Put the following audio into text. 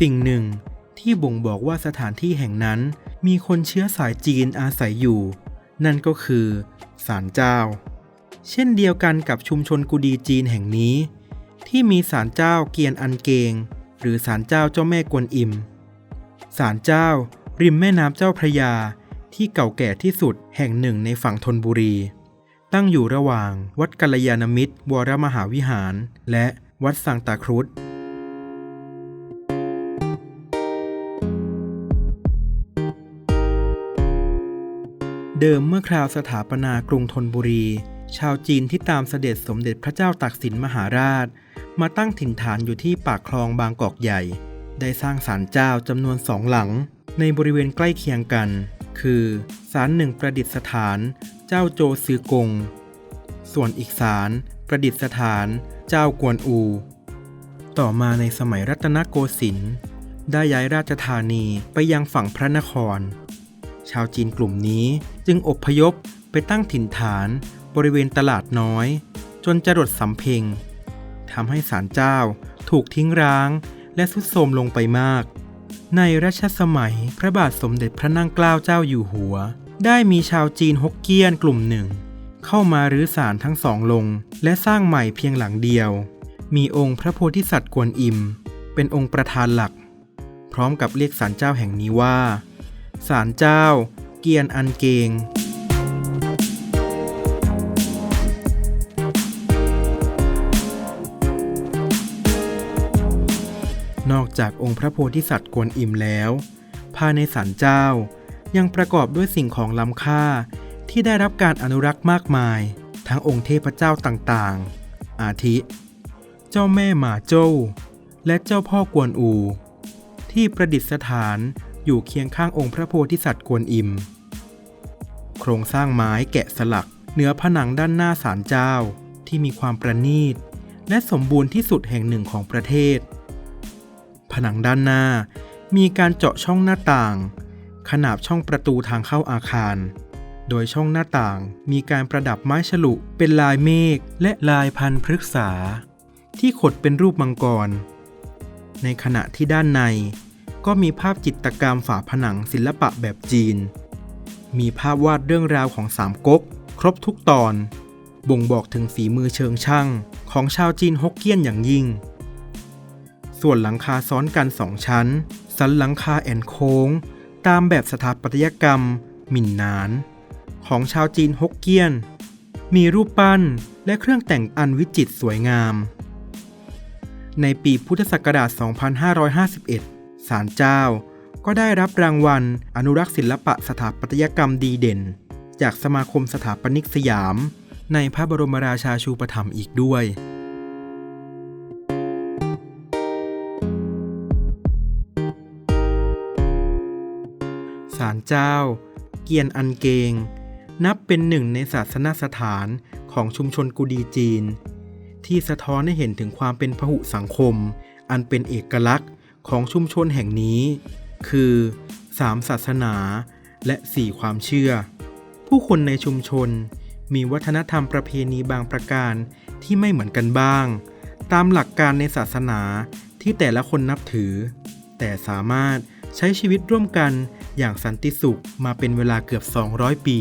สิ่งหนึ่งที่บ่งบอกว่าสถานที่แห่งนั้นมีคนเชื้อสายจีนอาศัยอยู่ นั่นก็คือศาลเจ้า เช่นเดียวกันกับชุมชนกุดีจีนแห่งนี้ ที่มีศาลเจ้าเกียนอันเกง หรือศาลเจ้าเจ้าแม่กวนอิมศาลเจ้า ริมแม่น้ำเจ้าพระยาที่เก่าแก่ที่สุดแห่งหนึ่งในฝั่งธนบุรี ตั้งอยู่ระหว่างวัดกัลยาณมิตรวรมหาวิหาร และวัดสังตาครุฑ เดิมเมื่อคราวสถาปนากรุงธนบุรี ชาวจีนที่ตามเสด็จสมเด็จพระเจ้าตากสินมหาราช มาตั้งถิ่นฐานอยู่ที่ปากคลองบางกอกใหญ่ ได้สร้างศาลเจ้าจำนวนสองหลัง ในบริเวณใกล้เคียงกัน คือศาลหนึ่งประดิษฐาน เจ้าโจซือกง ส่วนอีกศาลประดิษฐานเจ้ากวนอู ต่อมาในสมัยรัตนโกสินทร์ได้ย้ายราชธานีไปยังฝั่งพระนคร ชาวจีนกลุ่มนี้จึงอพยพไปตั้งถิ่นฐานบริเวณตลาดน้อย จนจรดสำเพ็งทำให้ศาลเจ้าถูกทิ้งร้างและทรุดโทรมลงไปมาก ในรัชสมัยพระบาทสมเด็จพระนั่งเกล้าเจ้าอยู่หัว ได้มีชาวจีนฮกเกี้ยนกลุ่มหนึ่ง เข้ามารื้อศาลทั้งสองลง และสร้างใหม่เพียงหลังเดียว มีองค์พระโพธิสัตว์กวนอิม เป็นองค์ประธานหลัก พร้อมกับเรียกศาลเจ้าแห่งนี้ว่า ศาลเจ้า เกียนอันเกง นอกจากองค์พระโพธิสัตว์กวนอิมแล้ว ภายในศาลเจ้ายังประกอบด้วยสิ่งของล้ำค่าที่ได้รับการอนุรักษ์มากมาย ทั้งองค์เทพเจ้าต่างๆ อาทิ เจ้าแม่หมาโจ้ และเจ้าพ่อกวนอู ที่ประดิษฐาน อยู่เคียงข้างองค์พระโพธิสัตว์กวนอิม โครงสร้างไม้แกะสลักเหนือผนังด้านหน้าศาลเจ้าที่มีความประณีต และสมบูรณ์ที่สุดแห่งหนึ่งของประเทศ ผนังด้านหน้ามีการเจาะช่องหน้าต่าง ขนาบช่องประตูทางเข้าอาคาร โดยช่องหน้าต่างมีการประดับไม้ฉลุเป็นลายเมฆและลายพันธุ์พฤกษา ที่ขดเป็นรูปมังกร ในขณะที่ด้านใน ก็มีภาพจิตรกรรมฝาผนังศิลปะแบบจีน มีภาพวาดเรื่องราวของสามก๊ก ครบทุกตอน บ่งบอกถึงฝีมือเชิงช่าง ของชาวจีนฮกเกี้ยนอย่างยิ่ง ส่วนหลังคาซ้อนกันสองชั้น สันหลังคาแอนโค้ง ตามแบบสถาปัตยกรรม หมิ่นนาน ของชาวจีนฮกเกี้ยน มีรูปปั้นและเครื่องแต่งอันวิจิตรสวยงาม ในปีพุทธศักราช 2551 ศาลเจ้า ก็ได้รับรางวัล อนุรักษ์ศิลปะสถาปัตยกรรมดีเด่น จากสมาคมสถาปนิกสยาม ในพระบรมราชาชูปถัมภ์อีกด้วยศาลเจ้า เกียนอันเกง นับเป็นหนึ่งในศาสนสถานของชุมชนกุดีจีน ที่สะท้อนให้เห็นถึงความเป็นพหุสังคม อันเป็นเอกลักษณ์ ของชุมชนแห่งนี้ คือ 3 ศาสนาและ 4 ความเชื่อ ผู้คนในชุมชนมีวัฒนธรรมประเพณีบางประการที่ไม่เหมือนกันบ้าง ตามหลักการในศาสนาที่แต่ละคนนับถือ แต่สามารถใช้ชีวิตร่วมกันอย่างสันติสุขมาเป็นเวลาเกือบ 200 ปี